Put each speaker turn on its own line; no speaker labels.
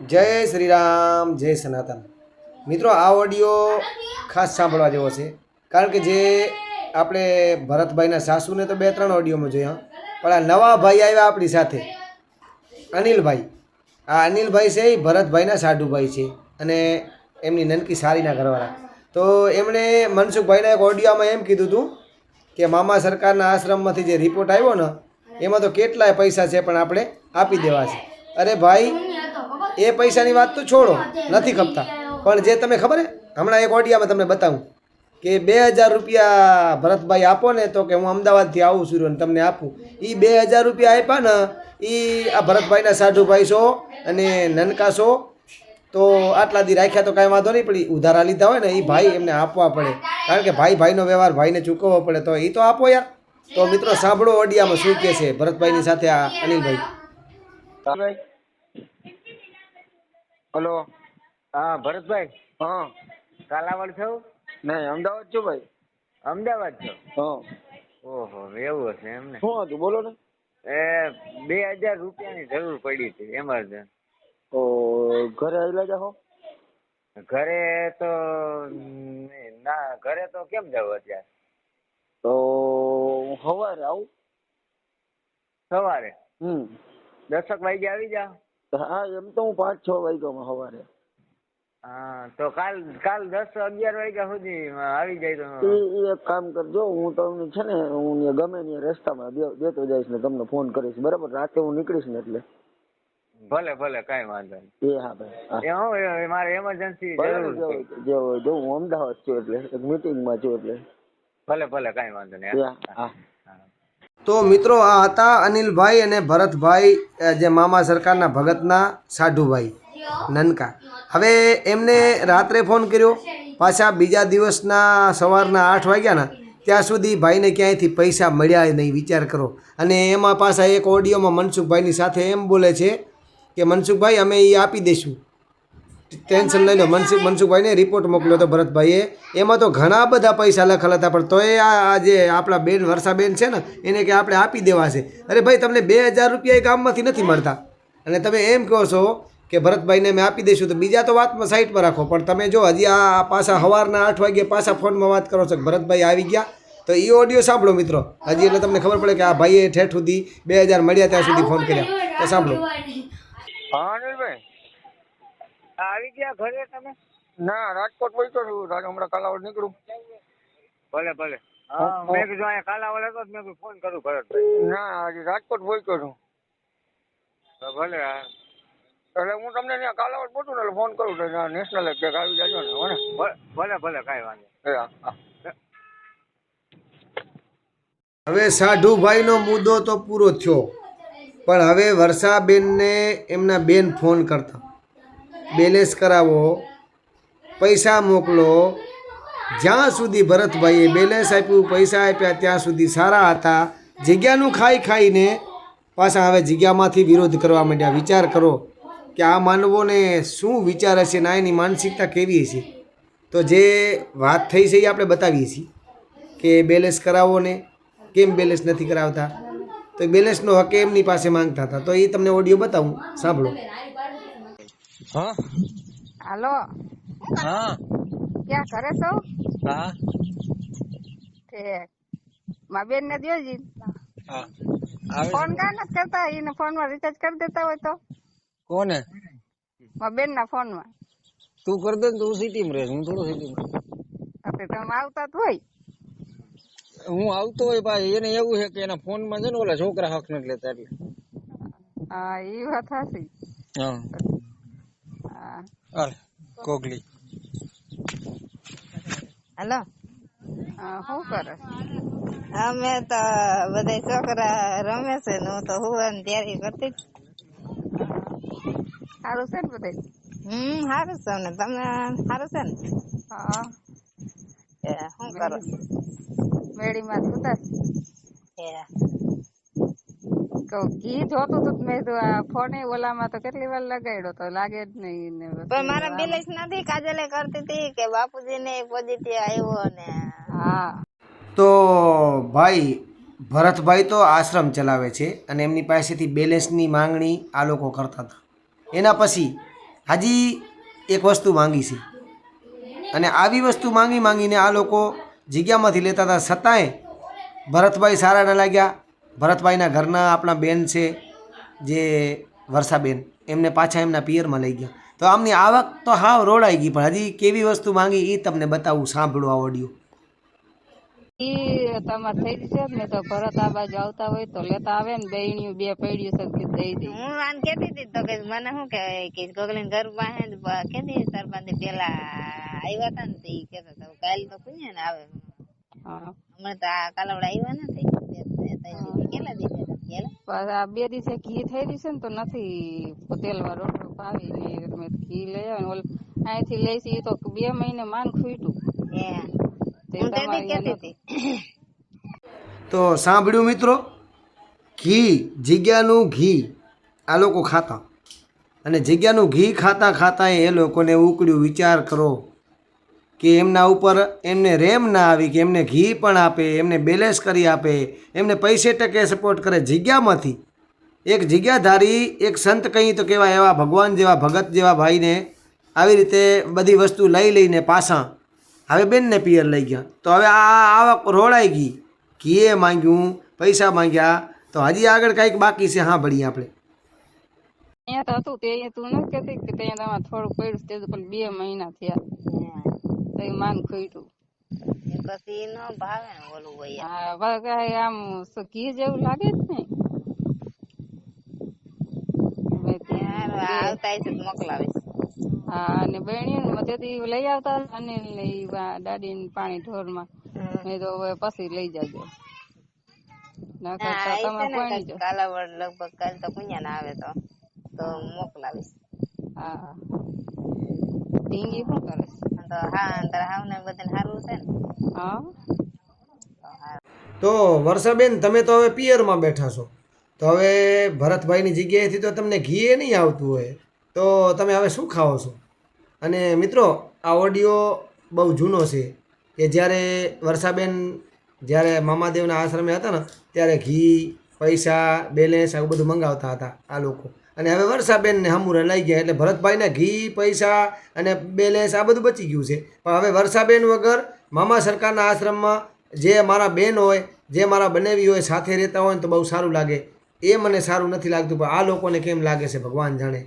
જય શ્રી રામ જય સનાતન. મિત્રો, આ ઓડિયો ખાસ સાંભળવા જેવો છે. કારણ કે જે આપણે ભરતભાઈના સાસુને તો બે ત્રણ ઓડિયોમાં જોયા. પણ આ નવા ભાઈ આવ્યા આપણી સાથે. અનિલભાઈ. આ અનિલભાઈ છે એ ભરતભાઈના સાઢુભાઈ છે અને એમની નનકી સારીના ઘરવાળા. તો એમણે મનસુખભાઈના એક ઓડિયોમાં એમ કીધું હતું કે મામા સરકારના આશ્રમમાંથી જે રિપોર્ટ આવ્યો ને, એમાં તો કેટલાય પૈસા છે પણ આપણે આપી દેવા છે. અરે ભાઈ એ પૈસાની વાત તો છોડો, નથી ખપતા. પણ જે તમે ખબર હમણાં એક ઓડિયામાં તમને બતાવું કે બે હજાર રૂપિયા ભરતભાઈ આપો ને તો કે હું અમદાવાદથી આવું છું અને તમને આપું. એ બે હજાર રૂપિયા આપ્યા ને એ આ ભરતભાઈના સાઢુભાઈ છો અને નનકા છો, તો આટલા દી રાખ્યા તો કાંઈ વાંધો નહીં, પણ ઉધારા લીધા હોય ને એ ભાઈ એમને આપવા પડે. કારણ કે ભાઈ ભાઈનો વ્યવહાર ભાઈને ચૂકવવો પડે, તો એ તો આપો યાર. તો મિત્રો, સાંભળો ઓડિયામાં શું કહે છે ભરતભાઈની સાથે આ અનિલભાઈ.
ભાઈ હલો.
હા ભરતભાઈ
હા.
કાલાવડ છો?
નહીં અમદાવાદ છું ભાઈ.
અમદાવાદ છો?
હા.
ઓહો એવું હશે એમ ને
શું હતું બોલો ને.
એ બે હજાર રૂપિયાની જરૂર પડી હતી એમરજન્સી
તો ઘરે આવેલા જાઓ
ઘરે તો ના ઘરે તો કેમ જાવ અત્યારે?
તો સવારે આવું.
સવારે?
હમ.
દસક વાગે આવી જાઓ.
હા એમ તો હું પાંચ છ વાગ્યામાં સવારે.
હા તો કાલ કાલ દસ અગિયાર વાગ્યા સુધી આવી જાય તો.
એ એક કામ કરજો હું તમને છે ને હું ગમે ને રસ્તામાં દેતો જઈશ ને તમને ફોન કરીશ બરાબર? રાતે હું નીકળીશ ને એટલે.
ભલે ભલે કઈ વાંધો નહીં.
એ હા ભાઈ
એ હું મારે એમરજન્સી જરૂર
જે જો હું અમદાવાદ છું એટલે એક મીટિંગમાં છું એટલે.
ભલે ભલે કઈ વાંધો નહીં
હા.
તો મિત્રો આ હતા અનિલભાઈ અને ભરતભાઈ જે મામા સરકારના ભગતના સાઢુભાઈ નનકા. હવે એમને રાત્રે ફોન કર્યો. પાછા બીજા દિવસના સવારના આઠ વાગ્યાના, ત્યાં સુધી ભાઈને ક્યાંયથી પૈસા મળ્યા નહીં વિચાર કરો. અને એમાં પાછા એક ઓડિયોમાં મનસુખભાઈની સાથે એમ બોલે છે કે, મનસુખભાઈ, અમે એ આપી દઈશું ટેન્શન લઈ લો મનસુખ મનસુખભાઈને રિપોર્ટ મોકલ્યો હતો ભરતભાઈએ. એમાં તો ઘણા બધા પૈસા લખેલા હતા પણ તોય આ આ જે આપણા બેન વર્ષાબેન છે ને એને કે આપણે આપી દેવા છે. અરે ભાઈ તમને બે હજાર રૂપિયા એ ગામમાંથી નથી મળતા. અને તમે એમ કહો છો કે ભરતભાઈને અમે આપી દઈશું તો બીજા તો વાતમાં સાઈડમાં રાખો. પણ તમે જો હજી આ પાછા સવારના આઠ વાગે પાછા ફોનમાં વાત કરો છો કે ભરતભાઈ આવી ગયા તો એ ઓડિયો સાંભળો મિત્રો. હજી એટલે તમને ખબર પડે કે આ ભાઈએ ઠેઠ સુધી બે હજાર મળ્યા ત્યાં સુધી ફોન કર્યા. તો સાંભળો.
હા અનિલભાઈ.
આવી ગયા ઘરે તમે?
ના રાજકોટ પહોંચ્યો છું. હમણાં કાલાવડ નીકળું.
ભલે ભલે. મેં કીધું અહીંયા કાલાવડ હતો મેં કીધું ફોન કરું ભરત
ના હજી રાજકોટ પહોંચ્યો છું.
ભલે
એટલે હું તમને ત્યાં કાલાવડ પહોંચું ને એટલે ફોન કરું તો નેશનલ એક ક્યાંક આવી જાજો ને
ભલે ભલે કાંઈ વાંધો
હવે સાધુ
હવે સાઢુભાઈનો મુદ્દો તો પૂરો થયો. પણ હવે વર્ષાબેનને એમના બેન ફોન કરતા. બેલેન્સ કરાવો, પૈસા મોકલો. જ્યાં સુધી ભરતભાઈએ બેલેન્સ આપ્યું, પૈસા આપ્યા, ત્યાં સુધી સારા હતા. જગ્યાનું ખાઈ ખાઈને પાછા હવે જગ્યામાંથી વિરોધ કરવા માંડ્યા. વિચાર કરો કે આ માનવોને શું વિચાર હશે ના એની માનસિકતા કેવી હશે? તો જે વાત થઈ છે એ આપણે બતાવીએ છીએ કે બેલેન્સ કરાવો ને. કેમ બેલેન્સ નથી કરાવતા? તો બેલેન્સનો હક એમની પાસે માંગતા હતા. તો એ તમને ઓડિયો બતાવું. સાંભળો.
હા?
હાલો.
હા.
ક્યાં ઘરે છો?
હા.
ઠીક મા બેન ને દો જી.
હા.
ફોન કા નથી કરતા? એને ફોનમાં રિચાર્જ કરી દેતા હોય તો.
કોને?
મા બેન ના ફોનમાં
તું કરી દે તું તું સિટીમાં રહે હું થોડો સિટી માં
એટલે તમે આવતા તો હોય.
હું આવતો હોય ભાઈ એને એવું છે કે એના ફોનમાં છે ને ઓલા છોકરા હક નથી લેતા એટલે.
હા એ વાત હાચી
હા. કોગલી
હાલો.
હા, શું કરે?
અમે તો બધા છોકરા રમે છે ને હું તો હુવાની તૈયારી કરતી જ.
સારું છે ને બધે?
હમ સારું છે ને. તમને સારું છે ને?
હા.
એ શું કરો
મેળીમાં સુતા
એ.
કહું ઘી જોતું તું મેં તો આ ફોન ઓલામાં તો કેટલી વાર લગાડ્યો તો લાગે જ નહીં ને
પણ મારા બેલેન્સ નથી કાજલે કરતી હતી કે બાપુજી ને પોઝિટિવ આવ્યો ને
હા.
તો ભાઈ ભરતભાઈ તો આશ્રમ ચલાવે છે અને એમની પાસેથી બેલેન્સની માંગણી આ લોકો કરતા હતા. એના પછી હાજી એક વસ્તુ માંગી છે. અને આવી વસ્તુ માંગી માંગીને આ લોકો જગ્યામાંથી લેતા હતા. છતાંય ભરતભાઈ સારા ન લાગ્યા ભરતભાઈના ઘરના આપણા બેન છે જે વર્ષાબેન એમને પાછા એમના પિયરમાં લઈ ગયા. તો આમની આવક તો હાવ રોડાઈ ગઈ પણ હજી કેવી વસ્તુ માંગી એ તમને બતાવું સાંભળો આ ઓડિયો
ઈ તમારે થઈ જશે જ ને તો ભરત આ બાજુ આવતા હોય તો લેતા આવે ને બેયણિયું બે પડ્યું છે દઈ દે.
હું આમ કેતી હતી તો કે મને શું કહેવાય કે ગોગલીન ઘર પાસે કેતી સરપંચ પેલા આવ્યા હતા ને તે કેતા કાલ તો કોઈ ને આવે.
હા.
હમણાં તો આ કાલવડા આવ્યા નથી. બે- દિવસ.
ઘી થઈ રહ્યું છે ને તો નથી તેલવા રોટલો ભાવી ને તમે ઘી લઈ આવે ઓલ અહીંથી લઈ છે તો બે મહિને માન ખૂટ્યું. તો
સાંભળ્યું મિત્રો? ઘી જગ્યાનું ઘી આ લોકો ખાતા. અને જગ્યાનું ઘી ખાતા ખાતા એ લોકોને ઉકળ્યું. વિચાર કરો. કે એમના ઉપર એમને રેમ ના આવી કે એમને ઘી પણ આપે, એમને બેલેન્સ કરી આપે, એમને પૈસે ટકે સપોર્ટ કરે જગ્યામાંથી. એક જગ્યાધારી, એક સંત કહી તો કેવા એવા ભગવાન જેવા, ભગત જેવા ભાઈને આવી રીતે બધી વસ્તુ લઈ લઈને પાછા. હવે બેનને પિયર લઈ ગયા. તો હવે આ આવક રોડાઈ ગઈ. ઘીએ માંગ્યું, પૈસા માંગ્યા. તો હજી આગળ કાંઈક બાકી છે હા ભણીએ આપણે.
અહીંયા તો હતું તે તું નથી કેતી કે ત્યાં તમારે થોડું પડ્યું તે પણ બે મહિના થયા. તો માન ખૂટ્યું
પછી ન ભાવે ને ઓલું હોય
હા હવે આમ ઘી જેવું લાગે જ ને.
આવતા મોકલાવીશ.
હા અને મધ્યથી લઈ આવતા અને દાદી ને પાણી ઢોરમાં. મેં તો હવે પછી લઈ જાજો.
કાલાવડ લગભગ કાલ તો કુંયા ના આવે તો તો મોકલાવીશ.
હા. ઢીંગી શું કરે?
તો વર્ષાબેન, તમે તો હવે પિયરમાં બેઠા છો. તો હવે ભરતભાઈની જગ્યાએથી તો તમને ઘી એ નહીં આવતું હોય. તો તમે હવે શું ખાઓ છો? અને મિત્રો, આ ઓડિયો બહુ જૂનો છે કે જ્યારે વર્ષાબેન જ્યારે મામાદેવના આશ્રમે હતા ને, ત્યારે ઘી, પૈસા, બેલેન્સ, આવું બધું મંગાવતા હતા આ લોકો. અને હવે વર્ષાબેનને હમુરે લઈ ગયા એટલે ભરતભાઈને ઘી, પૈસા અને બેલેન્સ આ બધું બચી ગયું છે. પણ હવે વર્ષાબેન વગર મામા સરકારના આશ્રમમાં જે મારા બેન હોય, જે મારા બનેવી હોય, સાથે રહેતા હોય ને તો બહુ સારું લાગે. એ મને સારું નથી લાગતું, પણ આ લોકોને કેમ લાગે છે, ભગવાન જાણે.